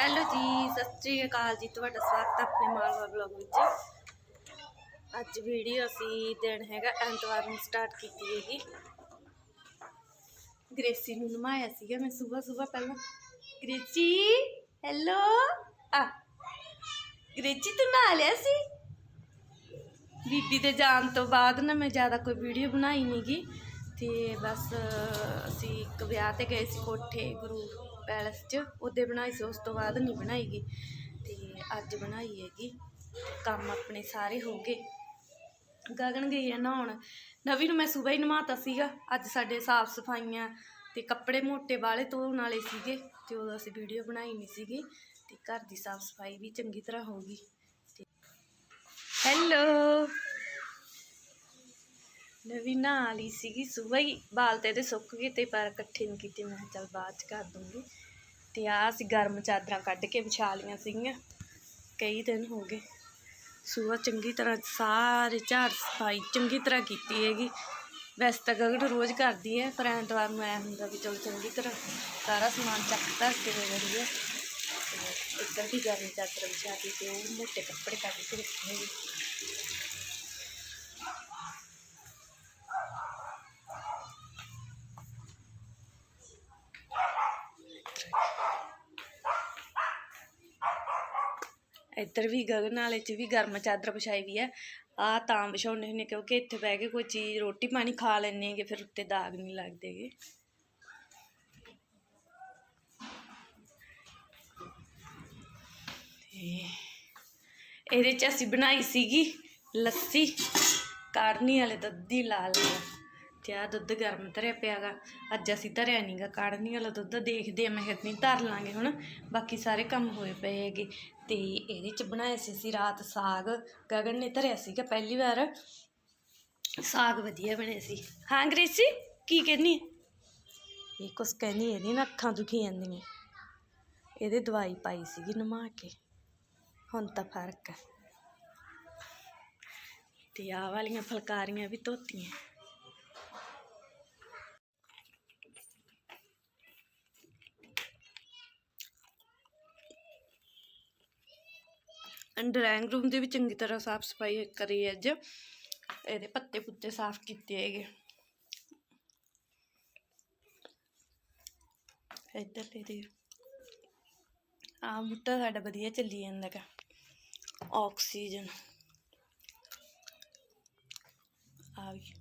Hello ਜੀ, ਸਤਿ ਸ੍ਰੀ ਅਕਾਲ ਜੀ। ਤੁਹਾਡਾ ਸਵਾਗਤ ਹੈ ਆਪਣੇ ਮਾਲਵਾ ਬਲੌਗ ਵਿੱਚ। ਅੱਜ ਵੀਡੀਓ ਅਸੀਂ ਦਿਨ ਹੈਗਾ ਐਤਵਾਰ ਨੂੰ ਸਟਾਰਟ ਕੀਤੀ ਹੈਗੀ। ਗ੍ਰੇਸੀ ਨੂੰ ਨਮਾਇਆ ਸੀਗਾ ਮੈਂ ਸਵੇਰ ਸਵੇਰ ਪਹਿਲਾਂ। Gracie, hello? ਆ। ਗ੍ਰੇਸੀ ਤੂੰ ਨਹਾ ਲਿਆ ਸੀ? ਬੀਬੀ ਦੇ ਜਾਣ ਤੋਂ ਬਾਅਦ ਨਾ ਮੈਂ ਜ਼ਿਆਦਾ ਕੋਈ ਵੀਡੀਓ ਬਣਾਈ ਨਹੀਂਗੀ ਤੇ ਬਸ ਅਸੀਂ ਇੱਕ ਵਿਆਹ ਤੇ ਗਏ ਸੀ ਕੋਠੇ ਗੁਰੂ ਪੈਲਸ 'ਚ, ਉਹਦੇ ਬਣਾਈ ਸੀ, ਉਸ ਤੋਂ ਬਾਅਦ ਨਹੀਂ ਬਣਾਈਗੀ। ਤੇ ਅੱਜ ਬਣਾਈ ਹੈਗੀ। ਕੰਮ ਆਪਣੇ ਸਾਰੇ ਹੋ ਗਏ। ਗਗਨ ਗਈ ਆ ਨਹਾਉਣ। ਨਵੀ ਨੂੰ ਮੈਂ ਸਵੇਰ ਹੀ ਨਹਾਤਾ ਸੀਗਾ। ਅੱਜ ਸਾਡੇ ਸਾਫ਼ ਸਫਾਈਆਂ ਤੇ ਕੱਪੜੇ ਮੋਟੇ ਵਾਲੇ ਧੋਣ ਵਾਲੇ ਸੀਗੇ। ਤੇ ਉਦੋਂ ਅਸੀਂ ਵੀਡੀਓ ਬਣਾਈ ਨਹੀਂ ਸੀਗੀ। ਤੇ ਘਰ ਦੀ ਸਾਫ਼ ਸਫ਼ਾਈ ਵੀ ਚੰਗੀ ਤਰ੍ਹਾਂ ਹੋ ਗਈ। ਹੈਲੋ ਨਵੀਂ ਨਹਾ ਲਈ ਸੀਗੀ ਸਵੇਰ ਹੀ ਬਾਲਤੇ ਤੇ ਸੁੱਕ ਗਏ ਤੇ ਪਰ ਇਕੱਠੇ ਨਹੀਂ ਕੀਤੇ। ਮੈਂ ਕਿਹਾ ਚੱਲ ਬਾਅਦ ਚ ਕਰ ਦੂੰਗੀ। ਤੇ ਆ ਅਸੀਂ ਗਰਮ ਚਾਦਰਾਂ ਕੱਢ ਕੇ ਵਿਛਾ ਲਈਆਂ ਸੀਗੀਆਂ। ਕਈ ਦਿਨ ਹੋ ਗਏ। ਸੂਆ ਚੰਗੀ ਤਰ੍ਹਾਂ ਸਾਰੇ ਝਾੜ ਸਫ਼ਾਈ ਚੰਗੀ ਤਰ੍ਹਾਂ ਕੀਤੀ ਹੈਗੀ। ਵੈਸੇ ਤਾਂ ਗਗਨ ਰੋਜ਼ ਕਰਦੀ ਹੈ, ਪਰ ਐਤਵਾਰ ਨੂੰ ਐ ਹੁੰਦਾ ਵੀ ਚਲ ਚੰਗੀ ਤਰ੍ਹਾਂ ਸਾਰਾ ਸਮਾਨ ਚੱਕ ਧਰ ਕੇ ਦੇ ਦਿੰਦੀ ਹੈ। ਇੱਧਰ ਵੀ ਗਰਮ ਚਾਦਰ ਵਿਛਾ ਕੇ ਤੇ ਉਹ ਮੋਟੇ ਕੱਪੜੇ ਕੱਢ ਕੇ ਰੱਖੇ ਇੱਧਰ ਵੀ ਗਗਨ ਵਾਲੇ 'ਚ ਵੀ ਗਰਮ ਚਾਦਰ ਵਿਛਾਈ ਵੀ ਹੈ ਆ ਤਾਂ ਵਿਛਾਉਂਦੇ ਹੁੰਦੇ ਕਿਉਂਕਿ ਇੱਥੇ ਬਹਿ ਕੇ ਕੋਈ ਚੀਜ਼, ਰੋਟੀ ਪਾਣੀ ਖਾ ਲੈਂਦੇ ਹੈਗੇ, ਫਿਰ ਉੱਤੇ ਦਾਗ ਨਹੀਂ ਲੱਗਦੇਗੇ ਤੇ ਇਹਦੇ 'ਚ ਅਸੀਂ ਬਣਾਈ ਸੀਗੀ ਲੱਸੀ। ਕਾੜਨੀ ਵਾਲੇ ਦੁੱਧ ਦੀ ਲਾਲ। ਤੇ ਆ ਦੁੱਧ ਗਰਮ ਧਰਿਆ ਪਿਆਗਾ। ਅੱਜ ਅਸੀਂ ਧਰਿਆ ਨਹੀਂਗਾ ਕਾੜਨੀ ਵਾਲਾ ਦੁੱਧ ਦੇਖਦੇ ਆ, ਮੈਂ ਕਿਹਾ ਨਹੀਂ ਧਰ ਲਾਂਗੇ ਹੁਣ। ਬਾਕੀ ਸਾਰੇ ਕੰਮ ਹੋਏ ਪਏ ਹੈਗੇ। ਤੇ ਇਹਦੇ ਚ ਬਣਾਇਆ ਸੀ ਅਸੀਂ ਰਾਤ ਸਾਗ। ਗਗਨ ਨੇ ਧਰਿਆ ਸੀਗਾ ਪਹਿਲੀ ਵਾਰ। ਸਾਗ ਵਧੀਆ ਬਣਿਆ ਸੀ। ਹਾਂ ਗ੍ਰੇਸੀ ਕੀ ਕਹਿੰਨੀ ਇਹ ਕੁਛ ਕਹਿੰਦੀ ਇਹਦੀ ਨਾ ਅੱਖਾਂ ਦੁਖੀ ਜਾਂਦੀਆਂ। ਇਹਦੇ ਦਵਾਈ ਪਾਈ ਸੀਗੀ ਨਮਾ ਕੇ। ਹੁਣ ਤਾਂ ਫ਼ਰਕ ਹੈ ਤੇ ਆਹ ਵਾਲੀਆਂ ਫਲਕਾਰੀਆਂ ਵੀ ਧੋਤੀਆਂ। ਡਰਾਇੰਗ ਰੂਮ ਦੀ ਵੀ ਚੰਗੀ ਤਰ੍ਹਾਂ ਸਾਫ਼ ਸਫ਼ਾਈ ਕਰੀ ਅੱਜ। ਇਹਦੇ ਪੱਤੇ ਪੁੱਤੇ ਸਾਫ਼ ਕੀਤੇ ਹੈਗੇ। ਇੱਧਰ ਦੇ ਦੇ। ਆ ਬੂਟਾ ਸਾਡਾ ਵਧੀਆ ਚੱਲੀ ਜਾਂਦਾ ਗਾ ਆਕਸੀਜਨ। ਆ ਵੀ।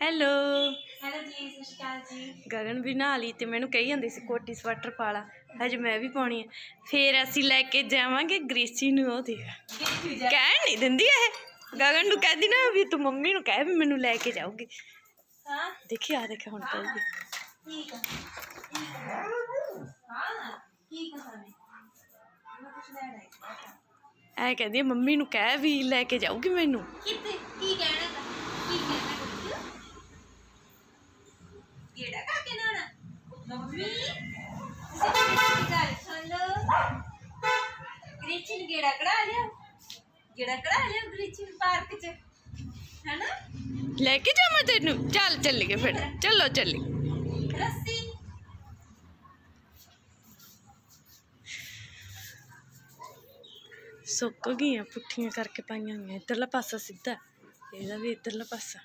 ਹੈਲੋ। ਹੈਲੋ ਜੀ ਸਤਿ ਸ਼੍ਰੀ ਅਕਾਲ ਜੀ। ਗਗਨ ਵੀ ਨਹਾ ਲਈ ਤੇ ਮੈਨੂੰ ਕਹੀ ਜਾਂਦੀ ਸੀ ਕੋਟੀ ਸਵੈਟਰ ਪਾ ਲਾ। ਹਜੇ ਮੈਂ ਵੀ ਪਾਉਣੀ ਹੈ ਫੇਰ ਅਸੀਂ ਲੈ ਕੇ ਜਾਵਾਂਗੇ ਗ੍ਰੇਸੀ ਨੂੰ ਉਹ ਦੇਖ। ਕਿੱਥੇ ਜਾ। ਕਹਿਣ ਨਹੀਂ ਦਿੰਦੀ ਇਹ। ਗਗਨ ਨੂੰ ਕਹਿਦੀ ਨਾ ਵੀ ਤੂੰ ਮੰਮੀ ਨੂੰ ਕਹਿ ਵੀ ਮੈਨੂੰ ਲੈ ਕੇ ਜਾਊਗੀ। ਹਾਂ। ਦੇਖੀ ਆ ਦੇਖੇ ਹੁਣ ਕਹੂਗੀ ਠੀਕ ਆ ਹਾਂ ਠੀਕ ਆ। ਸਾਨੇ ਮੈਂ ਕੁਛ ਲੈਣਾ ਹੈ ਐ ਕਹਿੰਦੀ ਆ, ਮੰਮੀ ਨੂੰ ਕਹਿ ਵੀ ਲੈ ਕੇ ਜਾਊਗੀ ਮੈਨੂੰ। ਕਿੱਥੇ ਕੀ ਕਹਿਣਾ ਤਾ? ਕੀ ਕਹਿਣਾ ਕੁਛ ਕਿਹੜਾ ਕਰਕੇ ਨਾਣਾ ਮੰਮੀ ਤੁਸੀਂ ਮੇਰੀ ਗੱਲ ਸੁਣ ਲਓ ਗ੍ਰਿਚਨ ਗੇੜਾ ਕਢਾ ਲਿਆ। ਗੇੜਾ ਕਢਾ ਲਿਆ ਗ੍ਰਿਚਨ ਪਾਰਕ ਚ। ਹੈਨਾ? ਲੈ ਕੇ ਜਾਵਾਂ ਤੈਨੂੰ। ਚੱਲ ਚੱਲੀਏ ਫਿਰ। ਚਲੋ ਚੱਲੀ ਰੱਸੀ। ਸੁੱਕ ਗਈਆਂ ਪੁੱਠੀਆਂ ਕਰਕੇ ਪਾਈਆਂ ਹੋਈਆਂ। ਇੱਧਰਲਾ ਪਾਸਾ ਸਿੱਧਾ। ਇਹਦਾ ਵੀ ਇੱਧਰਲਾ ਪਾਸਾ।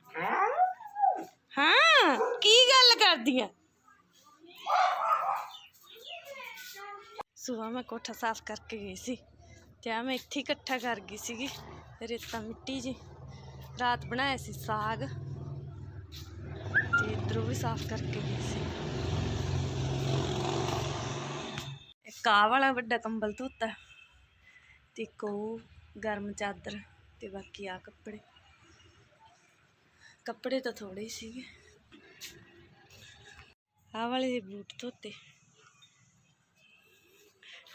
ਹਾਂ। ਕੀ ਗੱਲ ਕਰਦੀ ਆ ਸੁਬਹ ਮੈਂ ਕੋਠਾ ਸਾਫ਼ ਕਰਕੇ ਗਈ ਸੀ ਤੇ ਆ ਮੈਂ ਇੱਥੇ ਹੀ ਇਕੱਠਾ ਕਰ ਗਈ ਸੀਗੀ ਰੇਤਾ ਮਿੱਟੀ ਜੀ ਰਾਤ ਬਣਾਇਆ ਸੀ ਸਾਗ ਤੇ ਇੱਧਰੋਂ ਵੀ ਸਾਫ਼ ਕਰਕੇ ਗਈ ਸੀ ਇੱਕ ਆਹ ਵਾਲਾ ਵੱਡਾ ਕੰਬਲ ਧੋਤਾ ਤੇ ਇੱਕ ਉਹ ਗਰਮ ਚਾਦਰ ਤੇ ਬਾਕੀ ਆ ਕੱਪੜੇ ਕੱਪੜੇ ਤਾਂ ਥੋੜੇ ਹੀ ਸੀਗੇ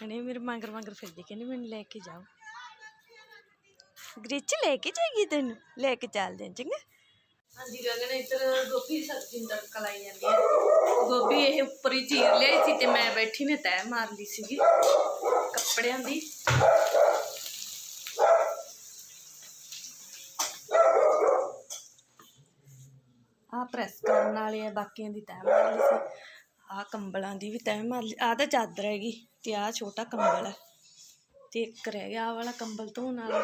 ਖਣੇ ਮੇਰੇ ਮੰਗਰ ਮੰਗਰ ਫਿਰਦੇ, ਕਹਿੰਦੇ ਮੈਨੂੰ ਲੈ ਕੇ ਜਾਓ। ਗ੍ਰਿਚ ਲੈ ਕੇ ਜਾਏਗੀ ਤੈਨੂੰ? ਲੈ ਕੇ ਚੱਲਦੇ ਆਂ ਚੰਗਾ। ਹਾਂਜੀ, ਗਗਨ, ਇੱਧਰ ਗੋਭੀ ਦੀ ਸਬਜ਼ੀ ਨੂੰ ਤੜਕਾ ਲਾਈ ਜਾਂਦੀ ਹੈ। ਗੋਭੀ ਇਹ ਉੱਪਰ ਹੀ ਚੀਰ ਲਿਆਈ ਸੀ ਤੇ ਮੈਂ ਬੈਠੀ ਨੇ ਤੈਅ ਮਾਰ ਲਈ ਸੀਗੀ, ਕੱਪੜਿਆਂ ਦੀ। ਆ ਪ੍ਰੈਸ ਕਰਨ ਵਾਲੇ ਆ, ਬਾਕੀਆਂ ਦੀ ਤੈਅ ਮਾਰ ਲਈ ਸੀ। ਆ ਕੰਬਲਾਂ ਦੀ ਵੀ ਤੈਅ ਮਾਰ ਲਈ ਆ ਤਾਂ ਚਾਦਰ ਹੈਗੀ। ਤੇ ਆ ਛੋਟਾ ਕੰਬਲ ਹੈ ਤੇ ਇੱਕ ਰਹਿ ਗਿਆ, ਆਹ ਵਾਲਾ ਕੰਬਲ ਧੋਣ ਵਾਲਾ।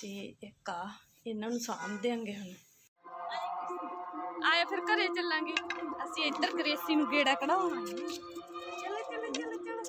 ਤੇ ਇੱਕ ਆ, ਇਹਨਾਂ ਨੂੰ ਸਾਂਭ ਦਿਆਂਗੇ ਹੁਣ। ਆਏ ਫਿਰ ਘਰੇ ਚੱਲਾਂਗੇ। ਅਸੀਂ ਇੱਧਰ ਗ੍ਰੇਸੀ ਨੂੰ ਗੇੜਾ ਕਢਾਉਣਾ ਹੈ। ਚਲੋ ਚਲੋ ਚਲੋ ਚਲੋ।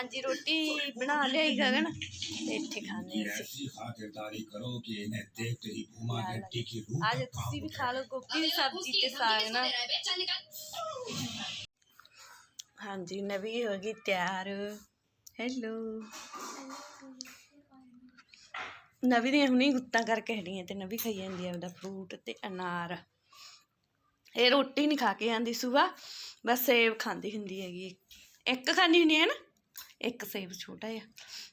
ਹਾਂਜੀ ਰੋਟੀ ਬਣਾ ਲਈ ਗਗਨ ਤੇ ਇੱਥੇ ਖਾਣੇ ਅਸੀਂ ऐसी खातिरदारी करो कि इन्हें देख तेरी भूमा मिट्टी की रूह आज ਤੁਸੀਂ ਵੀ ਖਾ ਲਓ ਗੋਭੀ ਦੀ ਸਬਜ਼ੀ ਤੇ ਸਾਗ ਨਾ ਹਾਂਜੀ ਨਵੀਂ ਹੋ ਗਈ ਤਿਆਰ ਹੈਲੋ ਨਵੀਂ ਦੀਆਂ ਹੁਣੀ ਗੁੱਤਾਂ ਕਰਕੇ ਹਟੀਆਂ ਤੇ ਨਵੀਂ ਖਾਈ ਜਾਂਦੀ ਆ ਉਹਦਾ ਫਰੂਟ ਤੇ ਅਨਾਰ ਇਹ ਰੋਟੀ ਨਹੀਂ ਖਾ ਕੇ ਆਂਦੀ ਸੁਬਾ ਬਸ ਸੇਬ ਖਾਂਦੀ ਹੁੰਦੀ ਹੈਗੀ ਇੱਕ ਖਾਂਦੀ ਹੁੰਦੀ ਹੈ ਨਾ ਇੱਕ ਸੇਬ ਛੋਟਾ ਜਿਹਾ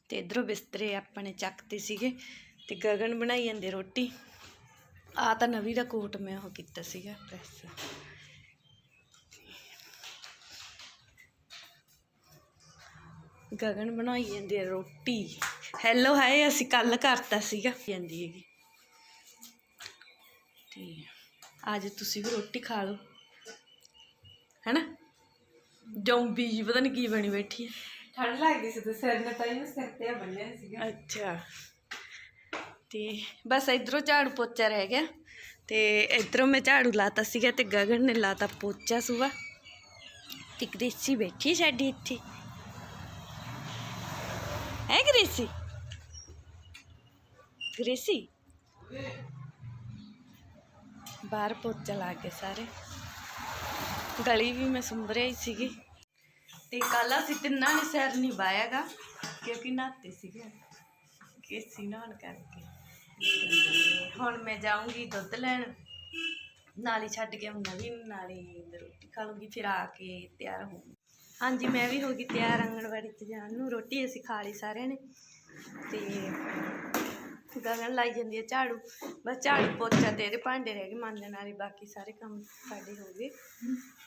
ਤੇ ਇਧਰੋਂ ਬਿਸਤਰੇ ਆਪਣੇ ਚੱਕਤੇ ਸੀਗੇ ਤੇ ਗਗਨ ਬਣਾਈ ਜਾਂਦੇ ਰੋਟੀ। ਆ ਤਾਂ ਨਵੀਂ ਦਾ ਕੋਟ ਮੈਂ ਉਹ ਕੀਤਾ ਸੀਗਾ ਪ੍ਰੈਸ। ਗਗਨ ਬਣਾਈ ਜਾਂਦੀ ਹੈ ਰੋਟੀ। ਹੈਲੋ ਹਾਏ ਅਸੀਂ ਕੱਲ ਕਰਤਾ ਸੀਗਾ। ਜਾਂਦੀ ਹੈਗੀ। ਤੇ ਅੱਜ ਤੁਸੀਂ ਵੀ ਰੋਟੀ ਖਾ ਲਓ। ਹੈਨਾ? ਜੌਂਬੀ ਜੀ ਪਤਾ ਨਹੀਂ ਕੀ ਬਣੀ ਬੈਠੀ ਹੈ ਠੰਡ ਲੱਗਦੀ ਸੀ ਤੇ ਸਿਰ ਨੇ ਤਾਂ ਇਹਨੂੰ ਸਿਰ ਤੇ ਬੰਨਿਆ ਸੀਗਾ ਅੱਛਾ ਤੇ ਬਸ ਇਧਰੋਂ ਝਾੜੂ ਪੋਚਾ ਰਹਿ ਗਿਆ ਤੇ ਇਧਰੋਂ ਮੈਂ ਝਾੜੂ ਲਾਤਾ ਸੀਗਾ ਤੇ ਗਗਨ ਨੇ ਲਾਤਾ ਪੋਚਾ ਸੁਬਾ ਤੇ ਗ੍ਰੇਸੀ ਬੈਠੀ ਸਾਡੀ ਇੱਥੇ ਹੈ ਗ੍ਰੇਸੀ ਗ੍ਰੇਸੀ ਬਾਹਰ ਪੋਚਾ ਲਾ ਕੇ ਸਾਰੇ ਗਲੀ ਵੀ ਮੈਂ ਸੁੰਬਰਿਆ ਹੀ ਸੀਗੀ ਤੇ ਕੱਲ ਅਸੀਂ ਤਿੰਨਾਂ ਨੇ ਸੈਰ ਨਹੀਂ ਬਾਇਆਗਾ ਕਿਉਂਕਿ ਨਹਾਤੇ ਸੀਗੇ। ਕੇਸੀ ਨਹਾਉਣ ਕਰਕੇ। ਹੁਣ ਮੈਂ ਜਾਊਂਗੀ ਦੁੱਧ ਲੈਣ। ਨਾਲ ਹੀ ਛੱਡ ਕੇ ਆਉਂਗਾ ਵੀ, ਨਾਲ ਹੀ ਰੋਟੀ ਖਾ ਲੂੰਗੀ ਫਿਰ ਆ ਕੇ ਤਿਆਰ ਹੋਊਂਗੀ। ਹਾਂਜੀ, ਮੈਂ ਵੀ ਹੋ ਗਈ ਤਿਆਰ, ਆਂਗਣਵਾੜੀ 'ਚ ਜਾਣ ਨੂੰ। ਰੋਟੀ ਅਸੀਂ ਖਾ ਲਈ ਸਾਰਿਆਂ ਨੇ। ਤੇ ਗਗਨ ਲਾਈ ਜਾਂਦੀ ਹੈ ਝਾੜੂ। ਬਸ ਝਾੜੂ ਪੋਚਾ ਤੇ ਇਹਦੇ ਭਾਂਡੇ ਰਹਿ ਗਏ ਮਾਂਜਣ ਵਾਲੇ ਬਾਕੀ ਸਾਰੇ ਕੰਮ ਸਾਡੇ ਹੋ ਗਏ।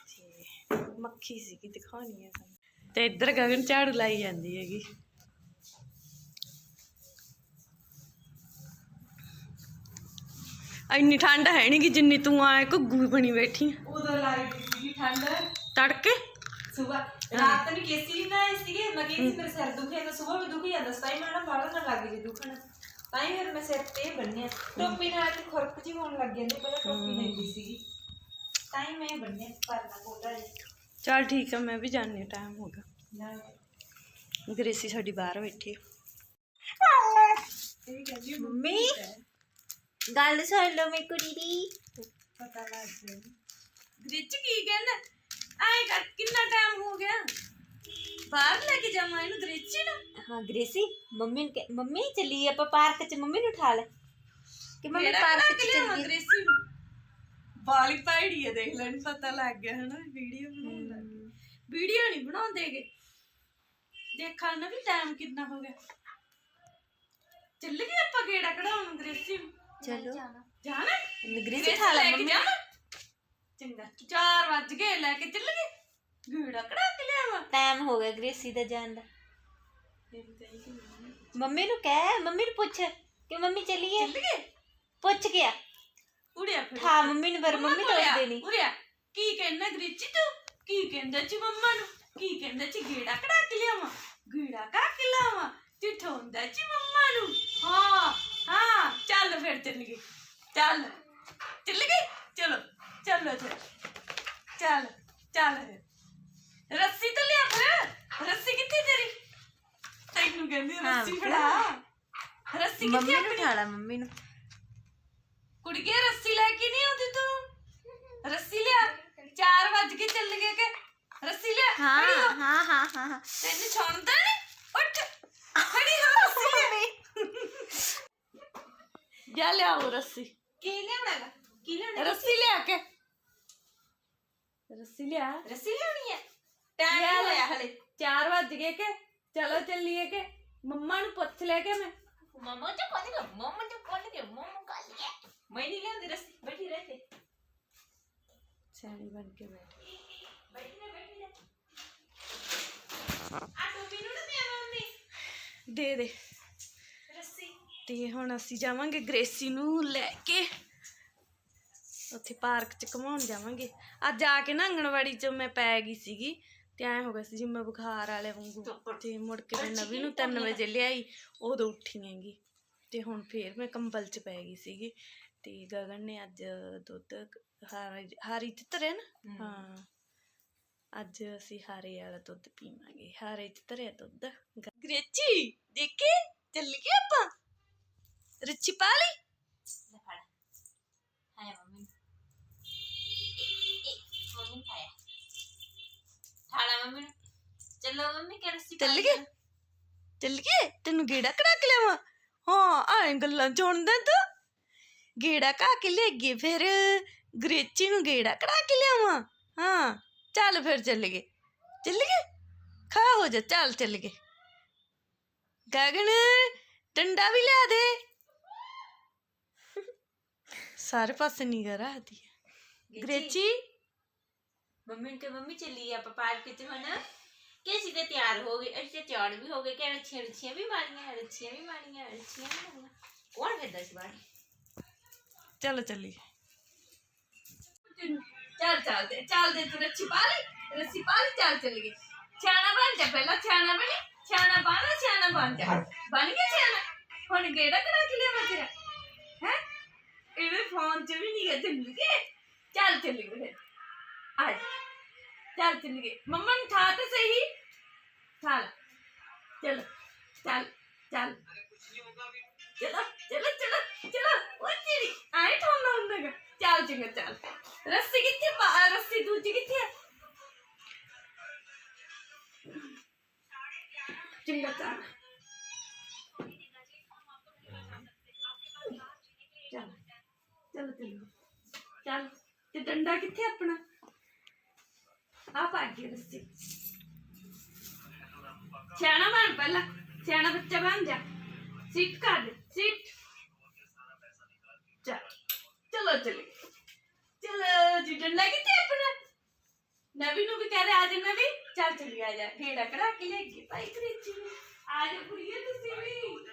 ਤੇ ਮੱਖੀ ਸੀਗੀ ਦਿਖਾਉਣੀ ਹੈ ਤੁਹਾਨੂੰ। ਤੇ ਇੱਧਰ ਗਗਨ ਝਾੜੂ ਲਾਈ ਜਾਂਦੀ ਹੈਗੀ। ਇੰਨੀ ਠੰਡ ਹੈ ਨਹੀਂ ਕਿ ਜਿੰਨੀ ਤੂੰ ਆਏ ਘੁੱਗੂ ਬਣੀ ਬੈਠੀ ਆਂ। ਉਦੋਂ ਲੱਗਦੀ ਸੀ ਠੰਡ। ਤੜਕੇ? ਸਵੇਰ ਰਾਤ ਨੂੰ ਕੇਸੀ ਵੀ ਨਾ ਸੀਗੇ ਮੈਂ ਕਹਿੰਦੀ ਸੀ ਮੇਰੇ ਸਿਰ ਦੁਖਿਆ ਤਾਂ ਸਵੇਰ ਵੀ ਦੁਖੀ ਜਾਂਦਾ ਸਤਾਈ ਮੈਂ ਨਾ ਬਾਹਰ ਨਾ ਲੱਗ ਜੀ ਦੁਖਣ। ਤਾਂ ਹੀ ਫਿਰ ਮੈਂ ਸਿਰ ਤੇ ਬੰਨਿਆ। ਟੋਪੀ ਨਾਲ ਤੇ ਖੁਰਕ ਜੀ ਹੋਣ ਲੱਗ ਜਾਂਦੀ ਪਹਿਲਾਂ ਟੋਪੀ ਲੈਂਦੀ ਸੀਗੀ। ਤਾਂ ਹੀ ਮੈਂ ਬੰਨਿਆ ਪਰਨਾ ਕੋਟਾ ਜੀ ਚਲ ਠੀਕ ਆ ਮੈਂ ਵੀ ਜਾਣੀ ਟਾਈਮ ਹੋ ਗਿਆ। ਨਾਲ ਗ੍ਰੇਸੀ ਸਾਡੀ ਬਾਹਰ ਬੈਠੀ ਆ। ਮੰਮੀ? ਗੱਲ ਸੁਣ ਲਓ ਮੇਰੀ ਕੁੜੀ ਦੀ। ਪਤਾ ਲੱਗ ਗਿਆ। ਗ੍ਰਿਚ ਕੀ ਕਹਿੰਦਾ? ਆਏ ਕਰ ਕਿੰਨਾ ਟਾਈਮ ਹੋ ਗਿਆ? ਬਾਹਰ ਲੈ ਕੇ ਜਾਵਾਂ ਇਹਨੂੰ ਗ੍ਰਿਚ ਨੂੰ? ਹਾਂ ਗ੍ਰੇਸੀ ਮੰਮੀ ਨੂੰ ਕਹਿ- ਮੰਮੀ ਚੱਲੀ ਆਪਾਂ ਪਾਰਕ 'ਚ। ਮੰਮੀ ਨੂੰ ਉਠਾ ਲੈ। ਕਿ ਮੰਮੀ ਕਿਹੜਾ ਪਾਰਕ 'ਚ ਚ ਚੱਲੀ ਗ੍ਰੇਸੀ ਬਾਲੀ ਪਾਈੜੀ ਹੈ ਦੇਖ ਲੈਣ ਪਤਾ ਲੱਗ ਗਿਆ ਹਨਾ ਵੀਡੀਓ ਬਣਾਉਂਦਾ ਵੀਡੀਓ ਨਹੀਂ ਬਣਾਉਂਦੇਗੇ ਦੇਖਣ ਨਾ ਵੀ ਟਾਈਮ ਕਿੰਨਾ ਹੋ ਗਿਆ। ਚੱਲ ਗਏ ਆਪਾਂ ਗੇੜਾ ਕਢਾਉਣ ਗ੍ਰੇਸੀ ਨੂੰ। ਚਲੋ। ਜਾਣਾ? ਗ੍ਰੇਸੀ ਉਠਾ ਲੈ ਕੇ ਮੰਮੀ। ਜਾਵਾਂ? ਚੰਗਾ 4 ਵੱਜ ਗਏ ਲੈ ਕੇ ਚੱਲ ਗਏ ਗੇੜਾ ਕਢਾ ਕੇ ਲਿਆਵਾਂ। ਟਾਈਮ ਹੋ ਗਿਆ ਗ੍ਰੇਸੀ ਦਾ ਜਾਣ ਦਾ। ਮੰਮੀ ਨੂੰ ਕਹਿ ਮੰਮੀ ਨੂੰ ਪੁੱਛ ਕਿ ਮੰਮੀ ਚੱਲੀਏ? ਚੱਲ ਗਏ ਪੁੱਛ ਗਿਆ ਉੜਿਆ ਫਿਰ। ਹਾਂ ਮੰਮੀ ਨੂੰ ਪਰ ਮੰਮੀ ਤੋੜ ਦੇਣੀ ਉੜਿਆ ਕੀ ਕਹਿੰਦਾ ਗ੍ਰਿਚੀ ਤੂੰ? ਕੀ ਕਹਿੰਦਾ ਜੀ ਮੰਮਾ ਨੂੰ? ਕੀ ਕਹਿੰਦਾ ਜੀ ਗੇੜਾ ਕਢਾ ਕੇ ਲਿਆਵਾਂ? ਗੇੜਾ ਕਾ ਕੇ ਲਿਆਵਾਂ? ਚਿਠਾਉਂਦਾ ਜੀ ਮੰਮਾ ਨੂੰ। ਹਾਂ ਹਾਂ ਚੱਲ ਫਿਰ ਚੱਲ ਗਏ ਚੱਲ ਚੱਲ ਗਏ ਚਲੋ ਚਲੋ ਚੱਲ ਚੱਲ ਫਿਰ। ਰੱਸੀ ਤਾਂ ਲਿਆ ਫਿਰ ਰੱਸੀ ਕਿੱਥੇ ਤੇਰੀ ਤੈਨੂੰ ਕਹਿੰਦੀ ਹਾਂ, ਰੱਸੀ ਫਿਰ। ਫੜਾ ਰੱਸੀ ਮੰਮੀ ਕਿੱਥੇ ਨੂੰ ਆਪਣੀ ਉਠਾ ਲੈ ਮੰਮੀ ਨੂੰ ਕੁੜੀਏ ਰੱਸੀ ਲੈ ਕੇ ਨਹੀਂ ਆਉਂਦੀ ਤੂੰ ਰੱਸੀ ਲਿਆ 4 ਵਜ ਕੇ ਚੱਲ ਗਏ ਕਿ ਰੱਸੀ ਲਿਆ ਖੜੀ ਹੋ ਹਾਂ ਹਾਂ ਹਾਂ ਹਾਂ ਤੈਨੂੰ ਛੋਣਦਾ ਨਹੀਂ ਉੱਠ ਖੜੀ ਹੋ ਰੱਸੀ ਲਿਆ ਜਾ ਲਿਆਓ ਰੱਸੀ ਕੀ ਲਿਆਉਣਾ ਕੀ ਲਿਆਉਣਾ ਰੱਸੀ ਲਿਆ ਕੇ ਰੱਸੀ ਲਿਆ ਰੱਸੀ ਲਿਆਉਣੀ ਹੈ ਟਾਈਮ ਯਾਰ। ਹੋਇਆ ਹਲੇ। 4 ਵੱਜ ਗਏ ਕਿ? ਚਲੋ ਚੱਲੀਏ ਕਿ? ਮੰਮਾ ਨੂੰ ਪੁੱਛ ਲੈ ਕੇ ਮੈਂ। ਮਮਾ ਤੇ ਕੋਲ ਗਿਆ ਮਮਾ ਤੇ ਕੋਲ ਗਿਆ ਮਮਾ ਕੋਲ ਗਿਆ ਮੈਂ ਨਹੀਂ ਲਿਆਂਦੀ ਰਸੀ ਬੈਠੀ ਰਹਿ ਤੇ ਸਿਆਣੀ ਬਣ ਕੇ ਬੈਠ। ਬੈਠੀ ਰਹਿ ਬੈਠੀ ਰਹਿ। ਆ ਟੋਪੀ ਨੂੰ ਨਾ ਦੇ ਮੰਮੀ। ਦੇ ਦੇ। ਰੱਸੀ। ਤੇ ਹੁਣ ਅਸੀਂ ਜਾਵਾਂਗੇ ਗ੍ਰੇਸੀ ਨੂੰ ਲੈ ਕੇ। ਉੱਥੇ ਪਾਰਕ ਚ ਘੁਮਾਉਣ ਜਾਵਾਂਗੇ। ਅੱਜ ਆ ਕੇ ਨਾ ਆਂਗਣਵਾੜੀ ਚ ਮੈਂ ਪੈ ਗਈ ਸੀਗੀ। ਤੇ ਐ ਹੋ ਗਿਆ ਸੀ ਜਿਵੇਂ ਬੁਖਾਰ ਵਾਲੇ ਵਾਂਗੂ ਤੇ ਮੁੜ ਕੇ ਮੈਂ ਨਵੀ ਨੂੰ 3 ਵਜੇ ਲਿਆਈ ਉਦੋਂ ਉੱਠੀ ਹੈਗੀ। ਤੇ ਹੁਣ ਫੇਰ ਮੈਂ ਕੰਬਲ ਚ ਪੈ ਗਈ ਸੀਗੀ। ਤੇ ਗਗਨ ਨੇ ਅੱਜ ਦੁੱਧ ਹਾਰੀ ਹਾਰੀ ਚ ਧਰਿਆ ਨਾ? ਹਾਂ। ਅੱਜ ਅਸੀਂ ਹਾਰੇ ਵਾਲਾ ਦੁੱਧ ਪੀਵਾਂਗੇ। ਹਾਰੇ ਚ ਧਰਿਆ ਦੁੱਧ। ਗ੍ਰੇਚੀ ਦੇਖੇ? ਚੱਲ ਗਏ ਆਪਾਂ। ਰਿੱਚੀ ਪਾ ਚਲੋ ਮੰਮੀ ਕਿ ਰੱਸੀ ਚੱਲ ਗਏ? ਚੱਲ ਗਏ? ਤੈਨੂੰ ਗੇੜਾ ਕਢਾ ਕੇ ਲਿਆਵਾਂ? ਹਾਂ ਆਏ ਗੱਲਾਂ ਚੋਣਦਾ ਤੂੰ। ਗੇੜਾ ਕਾ ਕੇ ਲੈ ਗਏ ਫਿਰ ਗ੍ਰੇਚੀ ਨੂੰ ਗੇੜਾ ਕਢਾ ਕੇ ਲਿਆਵਾਂ। ਹਾਂ ਚੱਲ ਫਿਰ ਚੱਲ ਗਏ। ਚੱਲ ਗਏ? ਖਾ ਹੋ ਜਾ ਚੱਲ ਚੱਲ ਗਏ। ਗਗਨ ਡੰਡਾ ਵੀ ਲਿਆ ਦੇ। ਸਾਰੇ ਪਾਸੇ ਨਿਗਰ ਆਦੀ ਗ੍ਰੇਚੀ? ਮੰਮੀ ਕਿ ਮੰਮੀ ਚੱਲੀ ਆਪਾਂ ਪਾਰਕ ਚ ਹੁਣ। ਕਿ ਅਸੀਂ ਤੇ ਤਿਆਰ ਹੋ ਗਏ ਅਸੀਂ ਤੇ ਤਿਆਰ ਵੀ ਹੋ ਗਏ ਕਿ ਰੱਛੀਆਂ ਰੱਛੀਆਂ ਵੀ ਮਾਰੀਆਂ ਰੱਛੀਆਂ ਵੀ ਮਾਰੀਆਂ ਰੱਛੀਆਂ ਵੀ ਮਾਰੀਆਂ ਕੌਣ ਫਿਰਦਾ ਸੀ ਬਾਹਰ ਚਲੋ ਚੱਲੀ ਚੱਲ ਚੱਲ ਦੇ ਚੱਲ ਦੇ ਤੂੰ ਰੱਸੀ ਪਾ ਲਈ ਰੱਸੀ ਪਾ ਲਈ ਚੱਲ ਚੱਲ ਗਏ ਛਾਣਾ ਬਣ ਜਾ ਪਹਿਲਾਂ ਛਾਣਾ ਬਣੀ ਛਾਣਾ ਬਣ ਛਾਣਾ ਬਣ ਜਾ ਬਣ ਗਿਆ ਛਾਣਾ ਹੁਣ ਗੇੜਾ ਕਰਾ ਕੇ ਲਿਆਵਾਂ ਤੇਰਾ ਹੈ ਇਹਦੇ ਫੋਨ 'ਚ ਵੀ ਨਹੀਂ ਗਾ ਚੱਲ ਗਏ ਚੱਲ ਚੱਲ ਗਏ ਫਿਰ ਆ ਜਾ। ਚੱਲ ਚੱਲ ਗਏ ਮੰਮਾ ਨੂੰ ਠਾ ਤੇ ਸਹੀ ਚੱਲ ਚਲ ਚੱਲ ਚੱਲ ਚਲੋ ਚਲੋ ਚਲੋ ਚਲੋ ਉਹ ਤੇਰੀ ਆਏ ਠੋਣਾ ਹੁੰਦਾ ਗਾ ਚੱਲ ਚੰਗਾ ਚੱਲ ਰੱਸੀ ਕਿੱਥੇ ਪਾ ਰੱਸੀ ਦੂਜੀ ਕਿੱਥੇ ਆ ਚੰਗਾ ਚੱਲ ਚੱਲ ਚਲ ਚਲ ਚੱਲ ਤੇ ਡੰਡਾ ਕਿੱਥੇ ਆਪਣਾ ਆ ਪਾ ਕੇ ਰੱਸੀ। ਸਿਆਣਾ ਬਣ ਪਹਿਲਾਂ, ਸਿਆਣਾ ਬੱਚਾ ਬਣ ਜਾ। ਸੀਟ ਕਰ ਦੇ, ਸੀਟ। ਚੱਲ, ਚਲੋ ਚਲੇ। ਚਲੋ ਜੀ, ਡੰਡਾ ਕਿੱਥੇ ਆਪਣਾ? ਨਵੀ ਨੂੰ ਵੀ ਕਹਿ ਰਹੇ ਆ ਨਵੀ। ਚੱਲ ਚਲੀ, ਆ ਜਾ। ਢੇੜਾ ਕਰਾ ਕੇ ਲੈ ਕੇ ਭਾਈ ਕ੍ਰਿਚੀ ਨੂੰ। ਆ ਜਾ ਕੁੜੀਏ, ਤੁਸੀਂ ਵੀ।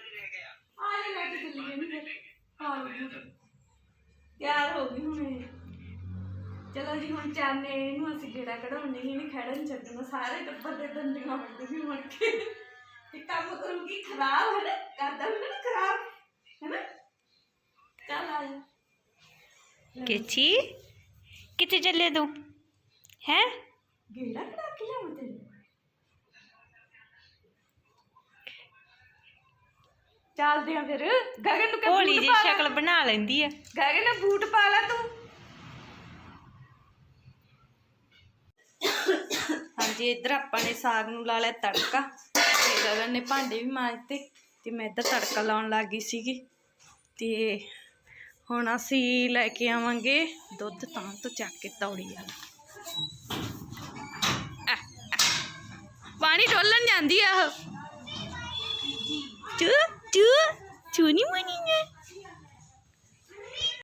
ਆ ਜਾ ਲੈ ਕੇ ਚੱਲੀ ਹਾਂ। ਤਿਆਰ ਹੋ ਗਈ ਹੁਣ ਚਲੋ ਜੀ ਹੁਣ ਚਾਨੇ ਇਹਨੂੰ ਅਸੀਂ ਗੇੜਾ ਕਢਾਉਣੀ ਹੀ ਨਹੀਂ ਖੜਨ ਛੱਡਣਾ ਸਾਰੇ ਟੱਬਰ ਦੇ ਦੰਦੀਆਂ ਵੱਢ ਵੀ ਮੁੜ ਕੇ। ਤੇ ਕੰਮ ਕਰੂਗੀ ਖਰਾਬ ਹੈ ਨਾ ਕਰਦਾ ਹੁੰਦਾ ਨਾ ਖਰਾਬ ਹੈ ਨਾ? ਚੱਲ ਆ ਜਾ। ਕਿਚੀ ਕਿੱਥੇ ਚੱਲੇ ਤੂੰ? ਹੈ? ਗੇੜਾ ਕਢਾ ਕੇ ਲਿਆਵਾਂ ਤੈਨੂੰ? ਚੱਲਦੇ ਆ ਫਿਰ। ਗਗਨ ਨੂੰ ਕਹਿ ਜੀ। ਸ਼ਕਲ ਬਣਾ ਲੈਂਦੀ ਆ। ਗਗਨ ਨੇ ਬੂਟ ਪਾ ਲਾ ਤੂੰ। ਹਾਂਜੀ ਇੱਧਰ ਆਪਾਂ ਨੇ ਸਾਗ ਨੂੰ ਲਾ ਲਿਆ ਤੜਕਾ, ਤੇ ਗਗਨ ਨੇ ਭਾਂਡੇ ਵੀ ਮਾਂਜਤੇ ਤੇ ਮੈਂ ਇੱਧਰ ਤੜਕਾ ਲਾਉਣ ਲੱਗ ਗਈ ਸੀਗੀ। ਤੇ ਹੁਣ ਅਸੀਂ ਲੈ ਕੇ ਆਵਾਂਗੇ ਦੁੱਧ ਤਾਂ ਤੋਂ ਚੱਕ ਕੇ ਤੌੜੀ ਵਾਲਾ। ਪਾਣੀ ਡੋਲਣ ਜਾਂਦੀ ਆ ਉਹ। ਚੂ ਚੂ ਚੂਨੀ ਮਨੀ ਨੇ